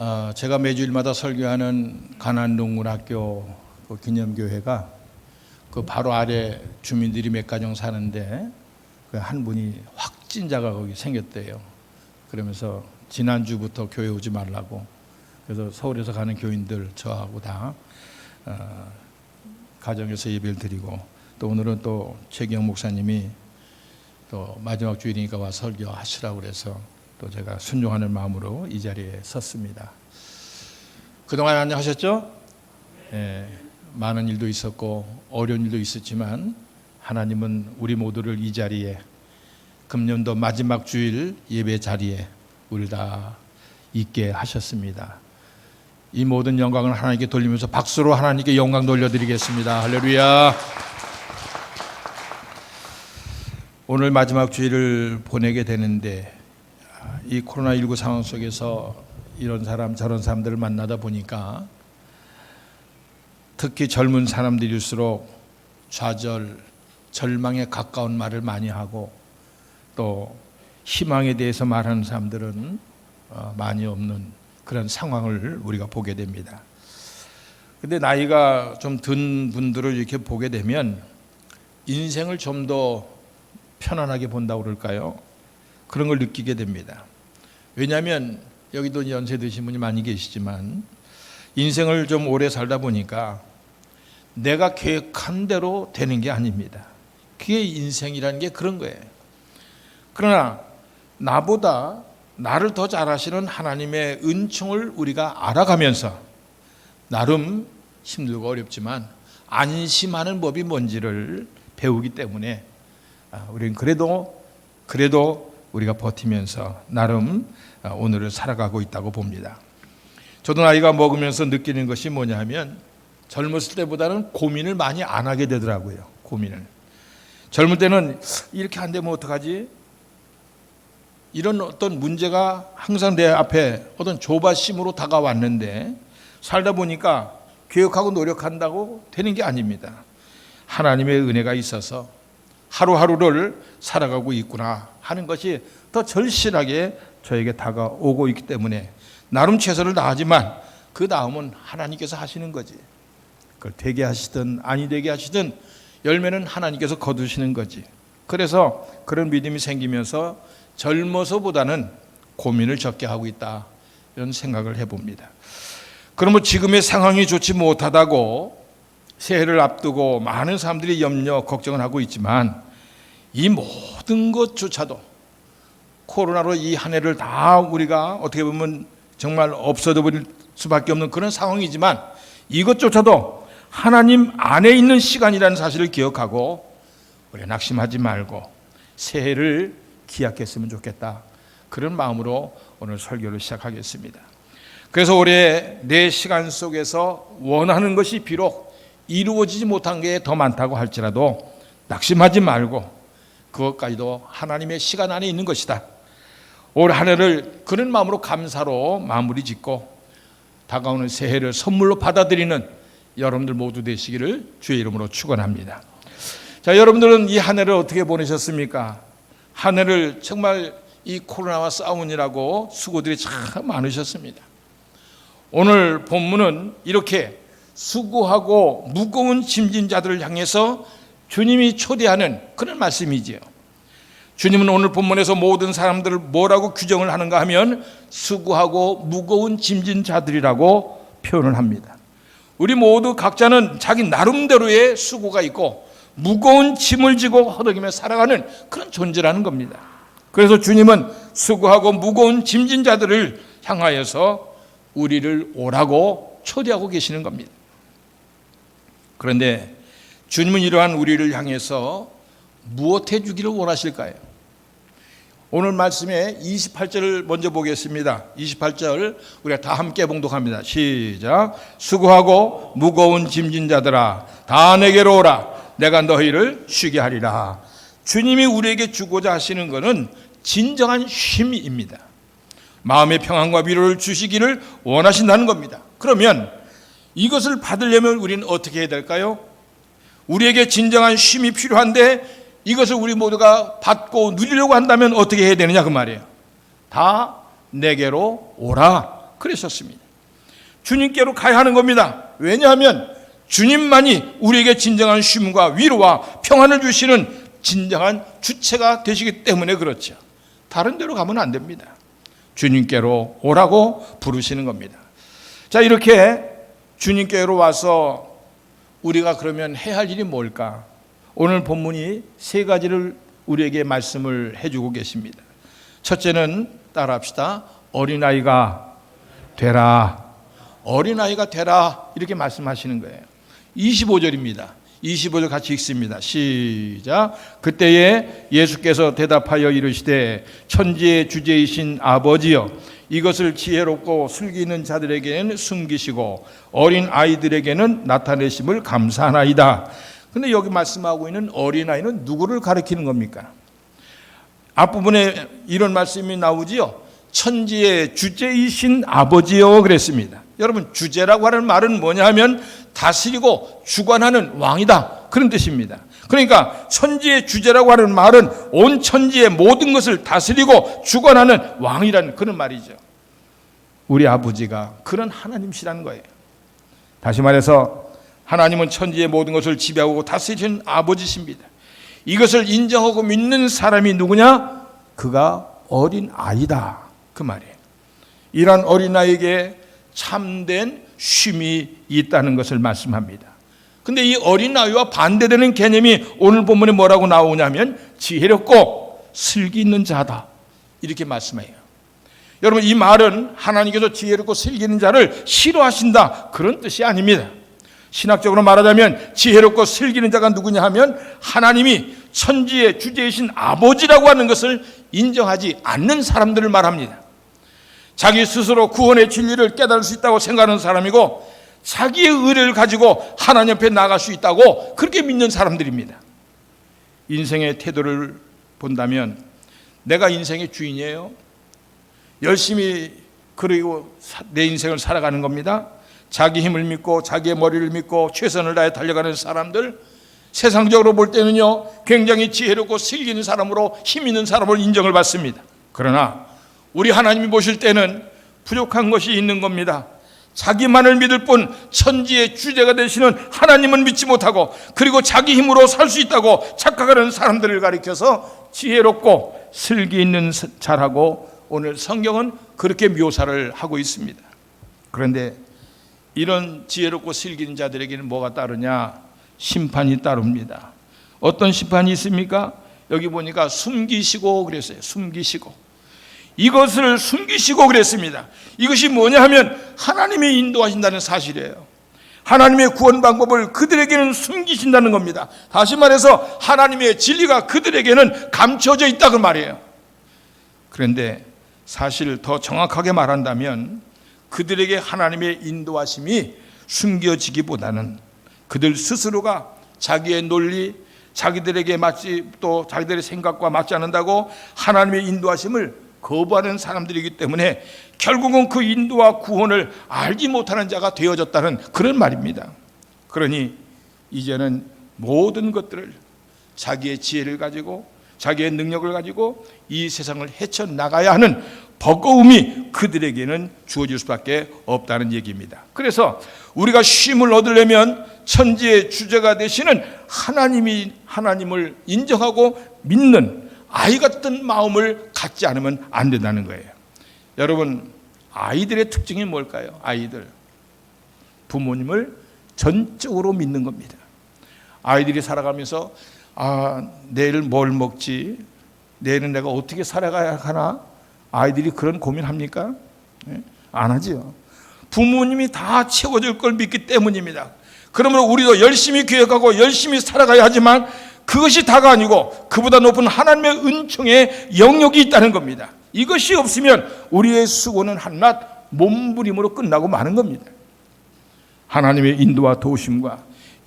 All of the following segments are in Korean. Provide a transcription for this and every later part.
어, 제가 매주일마다 설교하는 가난 농군학교 그 기념교회가 그 바로 아래 주민들이 몇 가정 사는데 그 한 분이 확진자가 거기 생겼대요. 그러면서 지난주부터 교회 오지 말라고 그래서 서울에서 가는 교인들 저하고 다 어, 가정에서 예배를 드리고 또 오늘은 또 최경 목사님이 또 마지막 주일이니까 와 설교하시라고 그래서 또 제가 순종하는 마음으로 이 자리에 섰습니다. 그동안 안녕하셨죠? 예, 많은 일도 있었고 어려운 일도 있었지만 하나님은 우리 모두를 이 자리에 금년도 마지막 주일 예배 자리에 우리 다 있게 하셨습니다. 이 모든 영광을 하나님께 돌리면서 박수로 하나님께 영광 돌려드리겠습니다. 할렐루야. 오늘 마지막 주일을 보내게 되는데 이 코로나19 상황 속에서 이런 사람 저런 사람들을 만나다 보니까 특히 젊은 사람들일수록 좌절, 절망에 가까운 말을 많이 하고 또 희망에 대해서 말하는 사람들은 어, 많이 없는 그런 상황을 우리가 보게 됩니다. 근데 나이가 좀 든 분들을 이렇게 보게 되면 인생을 좀 더 편안하게 본다고 그럴까요? 그런 걸 느끼게 됩니다. 왜냐하면 여기도 연세 드신 분이 많이 계시지만 인생을 좀 오래 살다 보니까 내가 계획한 대로 되는 게 아닙니다. 그게 인생이라는 게 그런 거예요. 그러나 나보다 나를 더 잘하시는 하나님의 은총을 우리가 알아가면서 나름 힘들고 어렵지만 안심하는 법이 뭔지를 배우기 때문에 아, 우리는 그래도 그래도 우리가 버티면서 나름 아, 오늘을 살아가고 있다고 봅니다. 저도 나이가 먹으면서 느끼는 것이 뭐냐면 젊었을 때보다는 고민을 많이 안 하게 되더라고요. 고민을. 젊을 때는 이렇게 안 되면 어떡하지? 이런 어떤 문제가 항상 내 앞에 어떤 조바심으로 다가왔는데 살다 보니까 교육하고 노력한다고 되는 게 아닙니다. 하나님의 은혜가 있어서 하루하루를 살아가고 있구나 하는 것이 더 절실하게 저에게 다가오고 있기 때문에 나름 최선을 다하지만 그 다음은 하나님께서 하시는 거지. 그걸 되게 하시든 아니 되게 하시든 열매는 하나님께서 거두시는 거지. 그래서 그런 믿음이 생기면서 젊어서보다는 고민을 적게 하고 있다. 이런 생각을 해봅니다. 그러면 지금의 상황이 좋지 못하다고 새해를 앞두고 많은 사람들이 염려, 걱정을 하고 있지만 이 모든 것조차도 코로나로 이 한 해를 다 우리가 어떻게 보면 정말 없어져 버릴 수밖에 없는 그런 상황이지만 이것조차도 하나님 안에 있는 시간이라는 사실을 기억하고 우리 낙심하지 말고 새해를 기약했으면 좋겠다. 그런 마음으로 오늘 설교를 시작하겠습니다. 그래서 올해 내 시간 속에서 원하는 것이 비록 이루어지지 못한 게 더 많다고 할지라도 낙심하지 말고 그것까지도 하나님의 시간 안에 있는 것이다. 올 한 해를 그런 마음으로 감사로 마무리 짓고 다가오는 새해를 선물로 받아들이는 여러분들 모두 되시기를 주의 이름으로 축원합니다. 자, 여러분들은 이 한 해를 어떻게 보내셨습니까? 한 해를 정말 이 코로나와 싸우느라고 수고들이 참 많으셨습니다. 오늘 본문은 이렇게 수고하고 무거운 짐진 자들을 향해서 주님이 초대하는 그런 말씀이지요. 주님은 오늘 본문에서 모든 사람들을 뭐라고 규정을 하는가 하면 수고하고 무거운 짐진 자들이라고 표현을 합니다. 우리 모두 각자는 자기 나름대로의 수고가 있고 무거운 짐을 지고 허덕이며 살아가는 그런 존재라는 겁니다. 그래서 주님은 수고하고 무거운 짐진 자들을 향하여서 우리를 오라고 초대하고 계시는 겁니다. 그런데 주님은 이러한 우리를 향해서 무엇 해 주기를 원하실까요? 오늘 말씀에 28절을 먼저 보겠습니다. 28절 우리가 다 함께 봉독합니다. 시작. 수고하고 무거운 짐진 자들아 다 내게로 오라. 내가 너희를 쉬게 하리라. 주님이 우리에게 주고자 하시는 것은 진정한 쉼입니다. 마음의 평안과 위로를 주시기를 원하신다는 겁니다. 그러면 이것을 받으려면 우리는 어떻게 해야 될까요? 우리에게 진정한 쉼이 필요한데 이것을 우리 모두가 받고 누리려고 한다면 어떻게 해야 되느냐 그 말이에요. 다 내게로 오라. 그러셨습니다. 주님께로 가야 하는 겁니다. 왜냐하면 주님만이 우리에게 진정한 쉼과 위로와 평안을 주시는 진정한 주체가 되시기 때문에 그렇죠. 다른 데로 가면 안 됩니다. 주님께로 오라고 부르시는 겁니다. 자, 이렇게 주님께로 와서 우리가 그러면 해야 할 일이 뭘까? 오늘 본문이 세 가지를 우리에게 말씀을 해주고 계십니다. 첫째는 따라합시다. 어린아이가 되라. 어린아이가 되라. 이렇게 말씀하시는 거예요. 25절입니다. 25절 같이 읽습니다. 시작. 그때에 예수께서 대답하여 이르시되 천지의 주제이신 아버지여 이것을 지혜롭고 슬기 있는 자들에게는 숨기시고 어린 아이들에게는 나타내심을 감사하나이다. 근데 여기 말씀하고 있는 어린 아이는 누구를 가리키는 겁니까? 앞부분에 이런 말씀이 나오지요. 천지의 주제이신 아버지여 그랬습니다. 여러분 주제라고 하는 말은 뭐냐 하면 다스리고 주관하는 왕이다 그런 뜻입니다. 그러니까 천지의 주제라고 하는 말은 온 천지의 모든 것을 다스리고 주관하는 왕이라는 그런 말이죠. 우리 아버지가 그런 하나님이시라는 거예요. 다시 말해서 하나님은 천지의 모든 것을 지배하고 다스리는 아버지십니다. 이것을 인정하고 믿는 사람이 누구냐? 그가 어린 아이다. 그 말이에요. 이런 어린아이에게 참된 쉼이 있다는 것을 말씀합니다. 근데 이 어린 아이와 반대되는 개념이 오늘 본문에 뭐라고 나오냐면 지혜롭고 슬기 있는 자다. 이렇게 말씀해요. 여러분 이 말은 하나님께서 지혜롭고 슬기 있는 자를 싫어하신다. 그런 뜻이 아닙니다. 신학적으로 말하자면 지혜롭고 슬기 있는 자가 누구냐 하면 하나님이 천지의 주제이신 아버지라고 하는 것을 인정하지 않는 사람들을 말합니다. 자기 스스로 구원의 진리를 깨달을 수 있다고 생각하는 사람이고 자기의 의를 가지고 하나님 앞에 나갈 수 있다고 그렇게 믿는 사람들입니다. 인생의 태도를 본다면 내가 인생의 주인이에요. 열심히 그리고 내 인생을 살아가는 겁니다. 자기 힘을 믿고 자기의 머리를 믿고 최선을 다해 달려가는 사람들 세상적으로 볼 때는요 굉장히 지혜롭고 슬기 있는 사람으로 힘 있는 사람으로 인정을 받습니다. 그러나 우리 하나님이 보실 때는 부족한 것이 있는 겁니다. 자기만을 믿을 뿐 천지의 주제가 되시는 하나님은 믿지 못하고 그리고 자기 힘으로 살 수 있다고 착각하는 사람들을 가리켜서 지혜롭고 슬기 있는 자라고 오늘 성경은 그렇게 묘사를 하고 있습니다. 그런데 이런 지혜롭고 슬기 있는 자들에게는 뭐가 따르냐? 심판이 따릅니다. 어떤 심판이 있습니까? 여기 보니까 숨기시고 그랬어요. 숨기시고. 이것을 숨기시고 그랬습니다. 이것이 뭐냐 하면 하나님이 인도하신다는 사실이에요. 하나님의 구원 방법을 그들에게는 숨기신다는 겁니다. 다시 말해서 하나님의 진리가 그들에게는 감춰져 있다 그 말이에요. 그런데 사실 더 정확하게 말한다면 그들에게 하나님의 인도하심이 숨겨지기보다는 그들 스스로가 자기의 논리, 자기들에게 맞지 또 자기들의 생각과 맞지 않는다고 하나님의 인도하심을 거부하는 사람들이기 때문에 결국은 그 인도와 구원을 알지 못하는 자가 되어졌다는 그런 말입니다. 그러니 이제는 모든 것들을 자기의 지혜를 가지고 자기의 능력을 가지고 이 세상을 헤쳐 나가야 하는 버거움이 그들에게는 주어질 수밖에 없다는 얘기입니다. 그래서 우리가 쉼을 얻으려면 천지의 주제가 되시는 하나님이 하나님을 인정하고 믿는 아이 같은 마음을 갖지 않으면 안 된다는 거예요. 여러분, 아이들의 특징이 뭘까요? 아이들. 부모님을 전적으로 믿는 겁니다. 아이들이 살아가면서 아, 내일 뭘 먹지? 내일은 내가 어떻게 살아가야 하나? 아이들이 그런 고민합니까? 네? 안 하지요. 부모님이 다 채워줄 걸 믿기 때문입니다. 그러므로 우리도 열심히 계획하고 열심히 살아가야 하지만 그것이 다가 아니고 그보다 높은 하나님의 은총의 영역이 있다는 겁니다. 이것이 없으면 우리의 수고는 한낱 몸부림으로 끝나고 마는 겁니다. 하나님의 인도와 도우심과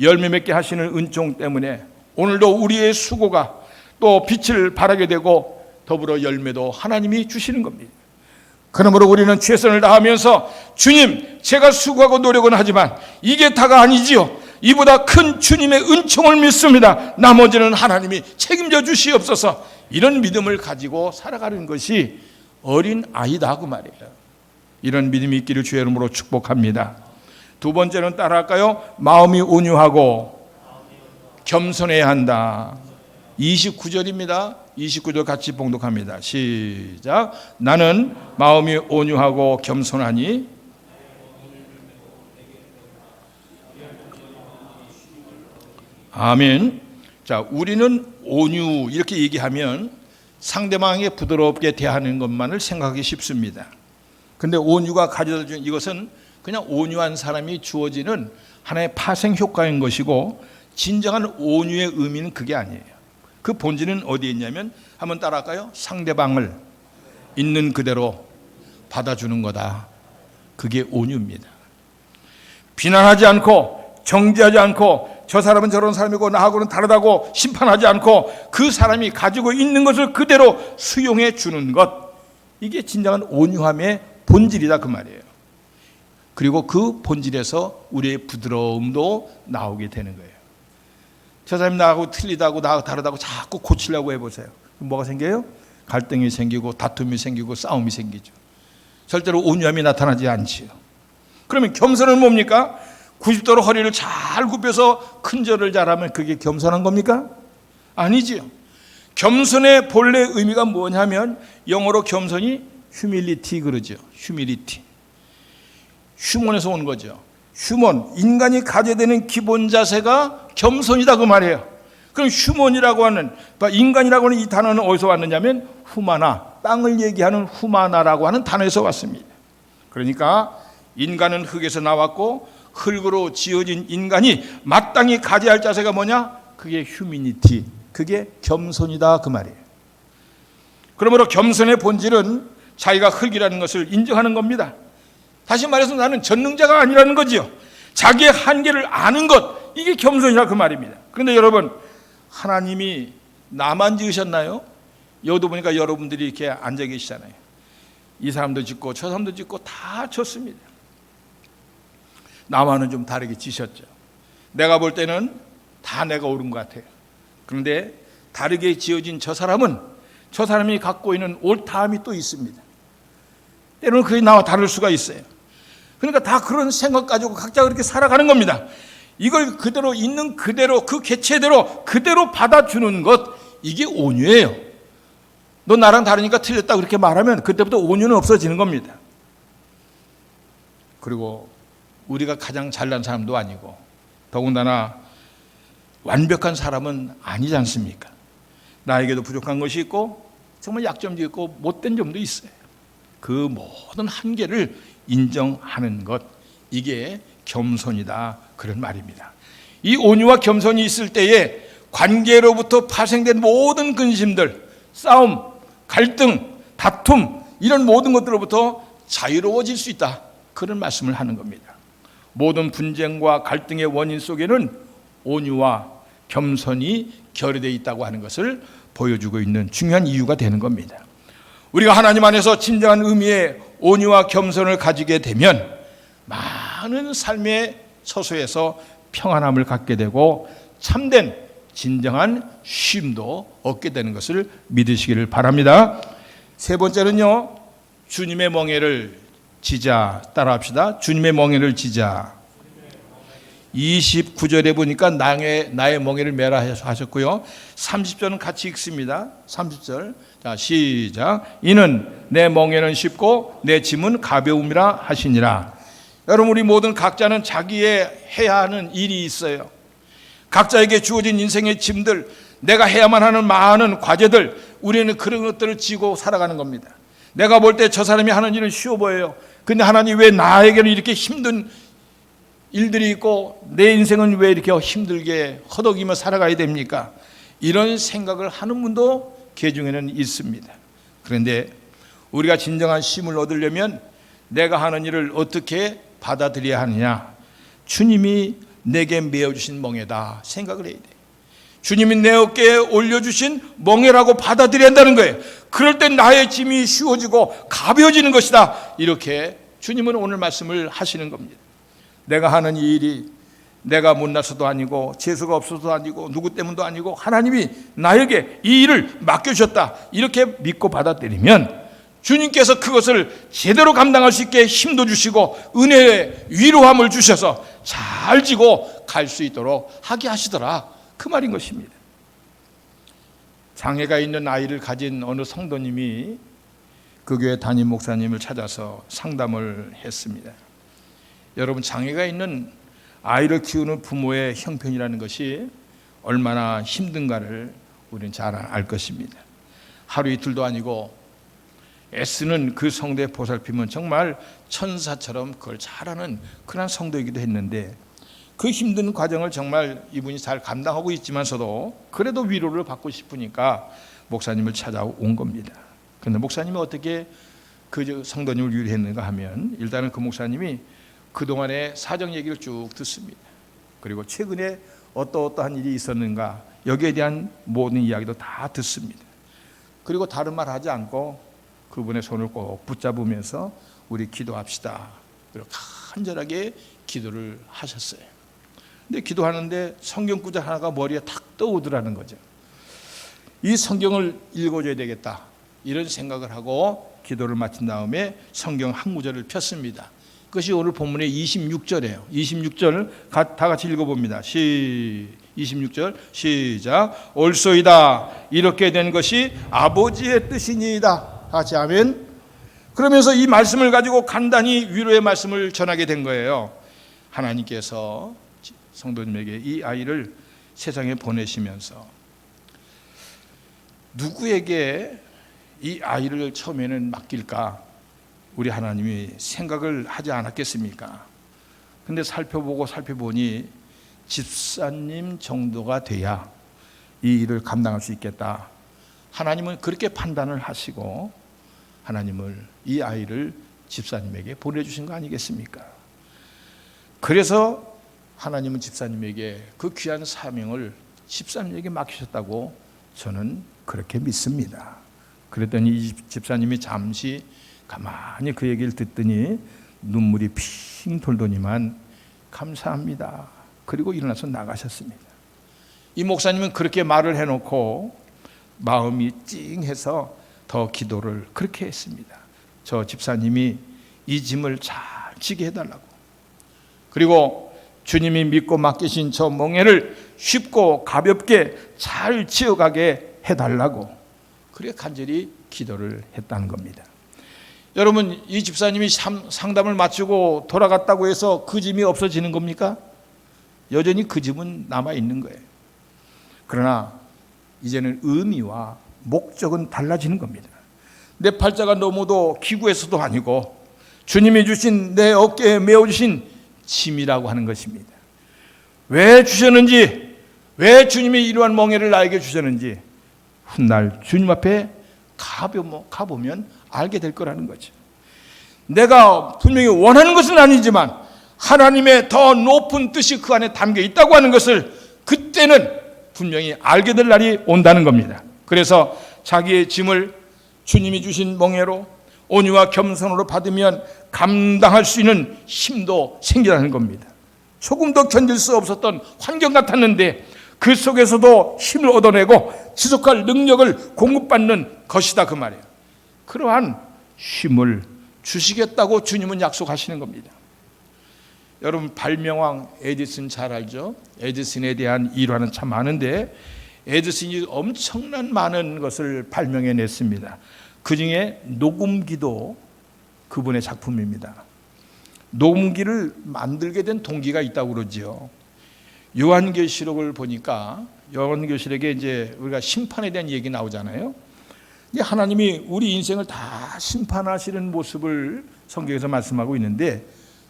열매 맺게 하시는 은총 때문에 오늘도 우리의 수고가 또 빛을 발하게 되고 더불어 열매도 하나님이 주시는 겁니다. 그러므로 우리는 최선을 다하면서 주님, 제가 수고하고 노력은 하지만 이게 다가 아니지요. 이보다 큰 주님의 은총을 믿습니다. 나머지는 하나님이 책임져 주시옵소서. 이런 믿음을 가지고 살아가는 것이 어린 아이다 그 말이에요. 이런 믿음이 있기를 주의 이름으로 축복합니다. 두 번째는 따라할까요? 마음이 온유하고 겸손해야 한다. 29절입니다. 29절 같이 봉독합니다. 시작. 나는 마음이 온유하고 겸손하니 아멘. 자, 우리는 온유 이렇게 얘기하면 상대방에게 부드럽게 대하는 것만을 생각하기 쉽습니다. 근데 온유가 가져다 준 이것은 그냥 온유한 사람이 주어지는 하나의 파생 효과인 것이고 진정한 온유의 의미는 그게 아니에요. 그 본질은 어디에 있냐면 한번 따라할까요? 상대방을 있는 그대로 받아주는 거다. 그게 온유입니다. 비난하지 않고 정죄하지 않고 저 사람은 저런 사람이고 나하고는 다르다고 심판하지 않고 그 사람이 가지고 있는 것을 그대로 수용해 주는 것 이게 진정한 온유함의 본질이다 그 말이에요. 그리고 그 본질에서 우리의 부드러움도 나오게 되는 거예요. 저 사람이 나하고 틀리다고 나하고 다르다고 자꾸 고치려고 해보세요. 뭐가 생겨요? 갈등이 생기고 다툼이 생기고 싸움이 생기죠. 절대로 온유함이 나타나지 않지요. 그러면 겸손은 뭡니까? 90도로 허리를 잘 굽혀서 큰 절을 잘하면 그게 겸손한 겁니까? 아니지요. 겸손의 본래 의미가 뭐냐면 영어로 겸손이 휴밀리티 그러죠. 휴밀리티. 휴먼에서 온 거죠. 휴먼 인간이 가져야 되는 기본 자세가 겸손이다 그 말이에요. 그럼 휴먼이라고 하는 인간이라고 하는 이 단어는 어디서 왔느냐면 후마나 땅을 얘기하는 후마나라고 하는 단어에서 왔습니다. 그러니까 인간은 흙에서 나왔고 흙으로 지어진 인간이 마땅히 가져야 할 자세가 뭐냐? 그게 휴미니티. 그게 겸손이다 그 말이에요. 그러므로 겸손의 본질은 자기가 흙이라는 것을 인정하는 겁니다. 다시 말해서 나는 전능자가 아니라는 거지요. 자기의 한계를 아는 것 이게 겸손이라 그 말입니다. 그런데 여러분 하나님이 나만 지으셨나요? 여도 보니까 여러분들이 이렇게 앉아 계시잖아요. 이 사람도 짓고 저 사람도 짓고 다 졌습니다. 나와는 좀 다르게 지셨죠. 내가 볼 때는 다 내가 옳은 것 같아요. 그런데 다르게 지어진 저 사람은 저 사람이 갖고 있는 옳다함이 또 있습니다. 때로는 그게 나와 다를 수가 있어요. 그러니까 다 그런 생각 가지고 각자 그렇게 살아가는 겁니다. 이걸 그대로 있는 그대로 그 개체대로 그대로 받아주는 것 이게 온유예요. 너 나랑 다르니까 틀렸다 그렇게 말하면 그때부터 온유는 없어지는 겁니다. 그리고 우리가 가장 잘난 사람도 아니고 더군다나 완벽한 사람은 아니지 않습니까? 나에게도 부족한 것이 있고 정말 약점도 있고 못된 점도 있어요. 그 모든 한계를 인정하는 것 이게 겸손이다 그런 말입니다. 이 온유와 겸손이 있을 때에 관계로부터 파생된 모든 근심들, 싸움, 갈등, 다툼 이런 모든 것들로부터 자유로워질 수 있다. 그런 말씀을 하는 겁니다. 모든 분쟁과 갈등의 원인 속에는 온유와 겸손이 결여되어 있다고 하는 것을 보여주고 있는 중요한 이유가 되는 겁니다. 우리가 하나님 안에서 진정한 의미의 온유와 겸손을 가지게 되면 많은 삶의 처소에서 평안함을 갖게 되고 참된 진정한 쉼도 얻게 되는 것을 믿으시기를 바랍니다. 세 번째는요, 주님의 멍에를 지자 따라합시다. 주님의 멍에를 지자. 29절에 보니까 나의, 나의 멍에를 메라 하셨고요. 30절은 같이 읽습니다. 30절. 자, 시작. 이는 내 멍에는 쉽고 내 짐은 가벼움이라 하시니라. 여러분, 우리 모든 각자는 자기의 해야 하는 일이 있어요. 각자에게 주어진 인생의 짐들, 내가 해야만 하는 많은 과제들, 우리는 그런 것들을 지고 살아가는 겁니다. 내가 볼 때 저 사람이 하는 일은 쉬워 보여요. 근데 하나님 왜 나에게는 이렇게 힘든 일들이 있고 내 인생은 왜 이렇게 힘들게 허덕이며 살아가야 됩니까? 이런 생각을 하는 분도 개 중에는 있습니다. 그런데 우리가 진정한 쉼을 얻으려면 내가 하는 일을 어떻게 받아들여야 하느냐? 주님이 내게 메어주신 멍에다 생각을 해야 돼. 주님이 내 어깨에 올려주신 멍에라고 받아들여야 한다는 거예요. 그럴 때 나의 짐이 쉬워지고 가벼워지는 것이다. 이렇게 주님은 오늘 말씀을 하시는 겁니다. 내가 하는 이 일이 내가 못나서도 아니고 재수가 없어서도 아니고 누구 때문도 아니고 하나님이 나에게 이 일을 맡겨주셨다. 이렇게 믿고 받아들이면 주님께서 그것을 제대로 감당할 수 있게 힘도 주시고 은혜의 위로함을 주셔서 잘 지고 갈 수 있도록 하게 하시더라. 그 말인 것입니다. 장애가 있는 아이를 가진 어느 성도님이 그 교회 담임 목사님을 찾아서 상담을 했습니다. 여러분 장애가 있는 아이를 키우는 부모의 형편이라는 것이 얼마나 힘든가를 우리는 잘 알 것입니다. 하루 이틀도 아니고 애쓰는 그 성도의 보살핌은 정말 천사처럼 그걸 잘하는 그런 성도이기도 했는데 그 힘든 과정을 정말 이분이 잘 감당하고 있지만서도 그래도 위로를 받고 싶으니까 목사님을 찾아온 겁니다. 그런데 목사님이 어떻게 그 성도님을 위로했는가 하면 일단은 그 목사님이 그동안의 사정 얘기를 쭉 듣습니다. 그리고 최근에 어떠어떠한 일이 있었는가 여기에 대한 모든 이야기도 다 듣습니다. 그리고 다른 말 하지 않고 그분의 손을 꼭 붙잡으면서 우리 기도합시다. 그리고 간절하게 기도를 하셨어요. 근데 기도하는데 성경 구절 하나가 머리에 탁 떠오르라는 거죠. 이 성경을 읽어줘야 되겠다. 이런 생각을 하고 기도를 마친 다음에 성경 한 구절을 폈습니다. 그것이 오늘 본문의 26절이에요. 26절 다 같이 읽어봅니다. 시 26절 시작 올소이다 이렇게 된 것이 아버지의 뜻이니이다. 같이 아멘. 그러면서 이 말씀을 가지고 간단히 위로의 말씀을 전하게 된 거예요. 하나님께서 성도님에게 이 아이를 세상에 보내시면서 누구에게 이 아이를 처음에는 맡길까 우리 하나님이 생각을 하지 않았겠습니까? 근데 살펴보고 살펴보니 집사님 정도가 돼야 이 일을 감당할 수 있겠다. 하나님은 그렇게 판단을 하시고 하나님을 이 아이를 집사님에게 보내주신 거 아니겠습니까? 그래서 하나님은 집사님에게 그 귀한 사명을 집사님에게 맡기셨다고 저는 그렇게 믿습니다. 그랬더니 이 집사님이 잠시 가만히 그 얘기를 듣더니 눈물이 핑 돌더니만 감사합니다. 그리고 일어나서 나가셨습니다. 이 목사님은 그렇게 말을 해놓고 마음이 찡해서 더 기도를 그렇게 했습니다. 저 집사님이 이 짐을 잘 지게 해달라고. 그리고 주님이 믿고 맡기신 저 멍에를 쉽고 가볍게 잘 지어가게 해달라고. 그래 간절히 기도를 했다는 겁니다. 여러분 이 집사님이 상담을 마치고 돌아갔다고 해서 그 짐이 없어지는 겁니까? 여전히 그 짐은 남아 있는 거예요. 그러나 이제는 의미와 목적은 달라지는 겁니다. 내 팔자가 너무도 기구에서도 아니고 주님이 주신 내 어깨에 메어 주신 짐이라고 하는 것입니다. 왜 주셨는지, 왜 주님이 이러한 멍에를 나에게 주셨는지 훗날 주님 앞에 가보면 알게 될 거라는 거죠. 내가 분명히 원하는 것은 아니지만 하나님의 더 높은 뜻이 그 안에 담겨 있다고 하는 것을 그때는 분명히 알게 될 날이 온다는 겁니다. 그래서 자기의 짐을 주님이 주신 멍에로 온유와 겸손으로 받으면 감당할 수 있는 힘도 생기라는 겁니다. 조금 더 견딜 수 없었던 환경 같았는데 그 속에서도 힘을 얻어내고 지속할 능력을 공급받는 것이다 그 말이에요. 그러한 힘을 주시겠다고 주님은 약속하시는 겁니다. 여러분 발명왕 에디슨 잘 알죠? 에디슨에 대한 일화는 참 많은데 에디슨이 엄청난 많은 것을 발명해 냈습니다. 그 중에 녹음기도 그분의 작품입니다. 녹음기를 만들게 된 동기가 있다고 그러지요. 요한계시록을 보니까 요한계시록에 이제 우리가 심판에 대한 얘기 나오잖아요. 하나님이 우리 인생을 다 심판하시는 모습을 성경에서 말씀하고 있는데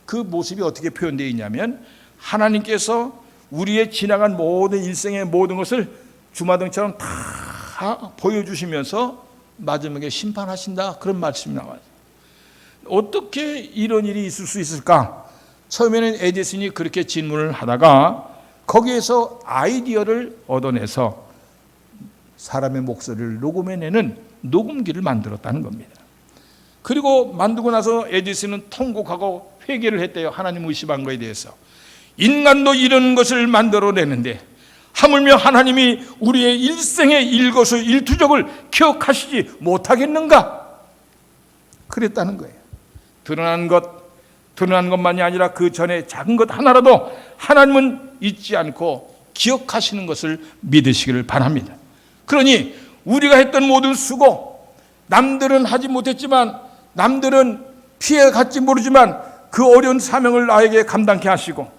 그 모습이 어떻게 표현되어 있냐면 하나님께서 우리의 지나간 모든 일생의 모든 것을 주마등처럼 다 보여주시면서 마지막에 심판하신다 그런 말씀이 나와요. 어떻게 이런 일이 있을 수 있을까? 처음에는 에디슨이 그렇게 질문을 하다가 거기에서 아이디어를 얻어내서 사람의 목소리를 녹음해내는 녹음기를 만들었다는 겁니다. 그리고 만들고 나서 에디슨은 통곡하고 회개를 했대요. 하나님 의심한 거에 대해서. 인간도 이런 것을 만들어내는데 하물며 하나님이 우리의 일생의 일거수 일투족을 기억하시지 못하겠는가? 그랬다는 거예요. 드러난 것, 드러난 것만이 아니라 그 전에 작은 것 하나라도 하나님은 잊지 않고 기억하시는 것을 믿으시기를 바랍니다. 그러니 우리가 했던 모든 수고, 남들은 하지 못했지만, 남들은 피해 갔지 모르지만 그 어려운 사명을 나에게 감당케 하시고,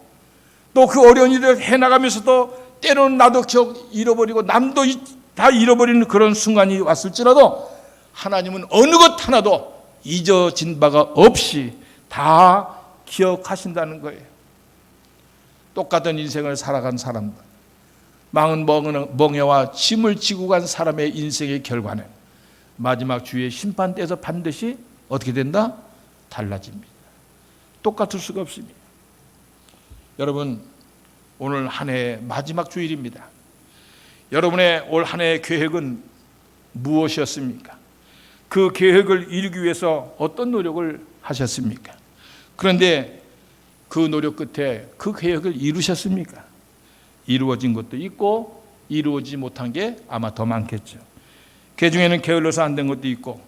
또 그 어려운 일을 해나가면서도 때로는 나도 기억 잃어버리고 남도 이- 다 잃어버리는 그런 순간이 왔을지라도 하나님은 어느 것 하나도 잊어진 바가 없이 다 기억하신다는 거예요. 똑같은 인생을 살아간 사람들, 망은 멍- 멍에와 짐을 지고 간 사람의 인생의 결과는 마지막 주의 심판 때에서 반드시 어떻게 된다? 달라집니다. 똑같을 수가 없습니다. 여러분, 오늘 한 해의 마지막 주일입니다. 여러분의 올 한 해의 계획은 무엇이었습니까? 그 계획을 이루기 위해서 어떤 노력을 하셨습니까? 그런데 그 노력 끝에 그 계획을 이루셨습니까? 이루어진 것도 있고 이루어지지 못한 게 아마 더 많겠죠. 그 중에는 게을러서 안 된 것도 있고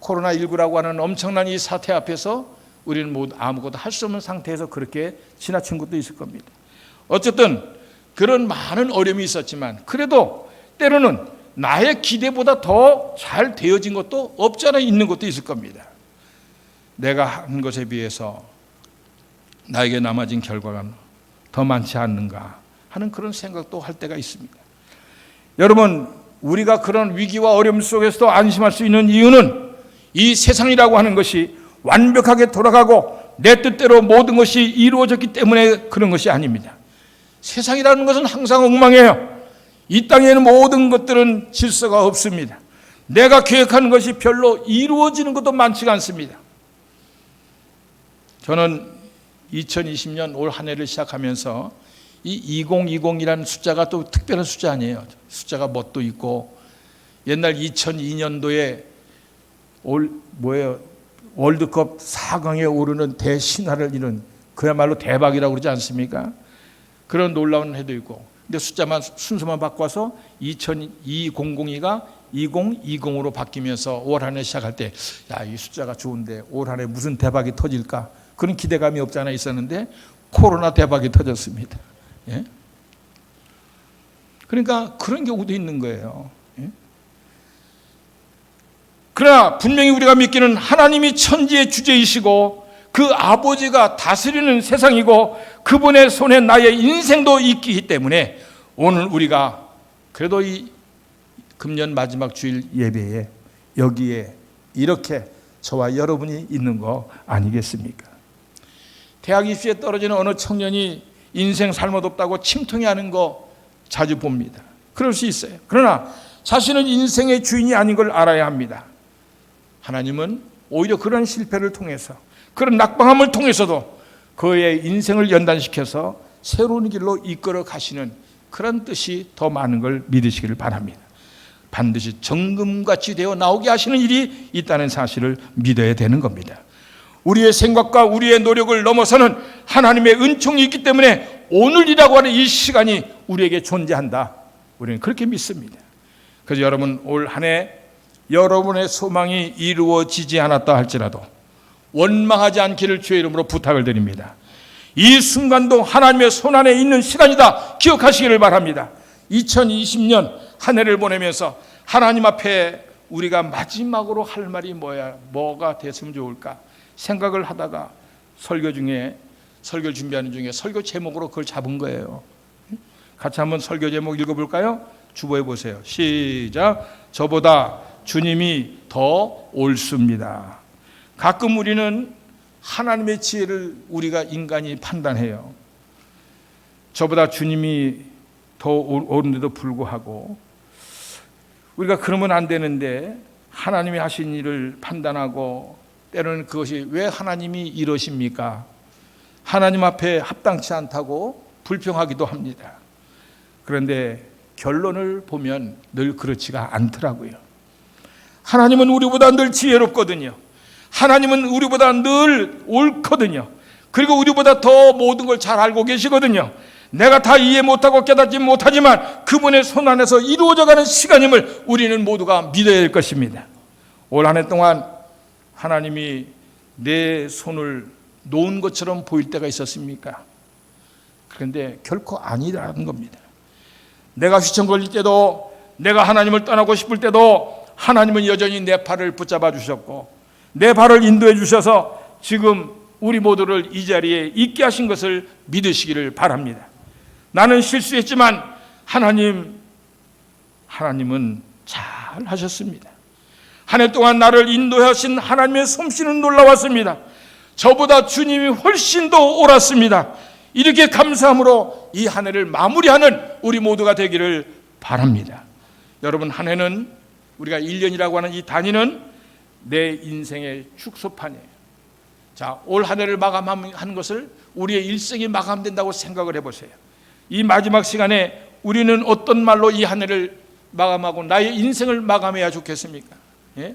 코로나19라고 하는 엄청난 이 사태 앞에서 우리는 모두 아무것도 할 수 없는 상태에서 그렇게 지나친 것도 있을 겁니다. 어쨌든 그런 많은 어려움이 있었지만 그래도 때로는 나의 기대보다 더 잘 되어진 것도 없잖아 있는 것도 있을 겁니다. 내가 한 것에 비해서 나에게 남아진 결과가 더 많지 않는가 하는 그런 생각도 할 때가 있습니다. 여러분, 우리가 그런 위기와 어려움 속에서도 안심할 수 있는 이유는 이 세상이라고 하는 것이 완벽하게 돌아가고 내 뜻대로 모든 것이 이루어졌기 때문에 그런 것이 아닙니다. 세상이라는 것은 항상 엉망이에요. 이 땅에는 모든 것들은 질서가 없습니다. 내가 계획하는 것이 별로 이루어지는 것도 많지가 않습니다. 저는 2020년 올 한 해를 시작하면서 이 2020이라는 숫자가 또 특별한 숫자 아니에요. 숫자가 뭣도 있고 옛날 2002년도에 올 뭐예요? 월드컵 4강에 오르는 대신화를 이룬 그야말로 대박이라고 그러지 않습니까? 그런 놀라운 해도 있고. 근데 숫자만 순서만 바꿔서 2020가 2020으로 바뀌면서 올 한해 시작할 때 야, 이 숫자가 좋은데 올 한해 무슨 대박이 터질까? 그런 기대감이 없잖아 있었는데 코로나 대박이 터졌습니다. 예? 그러니까 그런 경우도 있는 거예요. 예? 그러나 분명히 우리가 믿기는 하나님이 천지의 주제이시고 그 아버지가 다스리는 세상이고 그분의 손에 나의 인생도 있기 때문에 오늘 우리가 그래도 이 금년 마지막 주일 예배에 여기에 이렇게 저와 여러분이 있는 거 아니겠습니까? 대학 입시에 떨어지는 어느 청년이 인생 살못없다고 침통해하는 거 자주 봅니다. 그럴 수 있어요. 그러나 자신은 인생의 주인이 아닌 걸 알아야 합니다. 하나님은 오히려 그런 실패를 통해서 그런 낙방함을 통해서도 그의 인생을 연단시켜서 새로운 길로 이끌어 가시는 그런 뜻이 더 많은 걸 믿으시기를 바랍니다. 반드시 정금같이 되어 나오게 하시는 일이 있다는 사실을 믿어야 되는 겁니다. 우리의 생각과 우리의 노력을 넘어서는 하나님의 은총이 있기 때문에 오늘이라고 하는 이 시간이 우리에게 존재한다. 우리는 그렇게 믿습니다. 그래서 여러분 올 한 해 여러분의 소망이 이루어지지 않았다 할지라도 원망하지 않기를 주의 이름으로 부탁을 드립니다. 이 순간도 하나님의 손 안에 있는 시간이다 기억하시기를 바랍니다. 2020년 한 해를 보내면서 하나님 앞에 우리가 마지막으로 할 말이 뭐야? 뭐가 됐으면 좋을까? 생각을 하다가 설교 중에 설교 준비하는 중에 설교 제목으로 그걸 잡은 거예요. 같이 한번 설교 제목 읽어볼까요? 주보해 보세요. 시작. 저보다 주님이 더 옳습니다. 가끔 우리는 하나님의 지혜를 우리가 인간이 판단해요. 저보다 주님이 더 옳은데도 불구하고 우리가 그러면 안 되는데 하나님이 하신 일을 판단하고 때로는 그것이 왜 하나님이 이러십니까? 하나님 앞에 합당치 않다고 불평하기도 합니다. 그런데 결론을 보면 늘 그렇지가 않더라고요. 하나님은 우리보다 늘 지혜롭거든요. 하나님은 우리보다 늘 옳거든요. 그리고 우리보다 더 모든 걸 잘 알고 계시거든요. 내가 다 이해 못하고 깨닫지 못하지만 그분의 손 안에서 이루어져 가는 시간임을 우리는 모두가 믿어야 할 것입니다. 올 한 해 동안 하나님이 내 손을 놓은 것처럼 보일 때가 있었습니까? 그런데 결코 아니라는 겁니다. 내가 휘청 걸릴 때도 내가 하나님을 떠나고 싶을 때도 하나님은 여전히 내 팔을 붙잡아 주셨고 내 발을 인도해 주셔서 지금 우리 모두를 이 자리에 있게 하신 것을 믿으시기를 바랍니다. 나는 실수했지만 하나님 하나님은 잘 하셨습니다. 한 해 동안 나를 인도하신 하나님의 솜씨는 놀라웠습니다. 저보다 주님이 훨씬 더 옳았습니다. 이렇게 감사함으로 이 한 해를 마무리하는 우리 모두가 되기를 바랍니다. 여러분 한 해는 우리가 1년이라고 하는 이 단위는 내 인생의 축소판이에요. 자, 올 한 해를 마감하는 것을 우리의 일생이 마감된다고 생각을 해보세요. 이 마지막 시간에 우리는 어떤 말로 이 한 해를 마감하고 나의 인생을 마감해야 좋겠습니까? 예?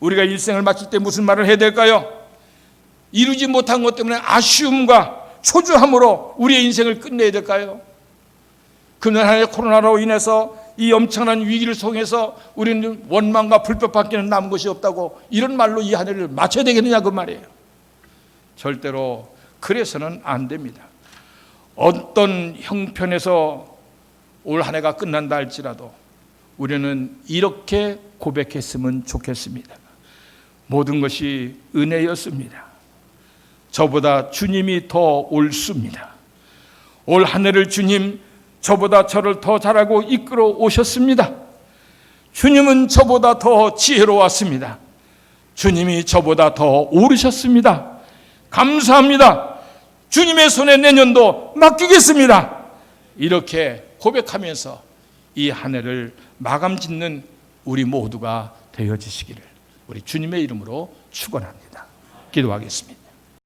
우리가 일생을 마칠 때 무슨 말을 해야 될까요? 이루지 못한 것 때문에 아쉬움과 초조함으로 우리의 인생을 끝내야 될까요? 금년 한해 코로나로 인해서 이 엄청난 위기를 속에서 우리는 원망과 불평밖에는 남은 것이 없다고 이런 말로 이 한 해를 마쳐야 되겠느냐 그 말이에요. 절대로 그래서는 안 됩니다. 어떤 형편에서 올 한 해가 끝난다 할지라도 우리는 이렇게 고백했으면 좋겠습니다. 모든 것이 은혜였습니다. 저보다 주님이 더 옳습니다. 올 한 해를 주님 저보다 저를 더 잘하고 이끌어 오셨습니다. 주님은 저보다 더 지혜로웠습니다. 주님이 저보다 더 오르셨습니다. 감사합니다. 주님의 손에 내년도 맡기겠습니다. 이렇게 고백하면서 이 한 해를 마감 짓는 우리 모두가 되어지시기를 우리 주님의 이름으로 축원합니다. 기도하겠습니다.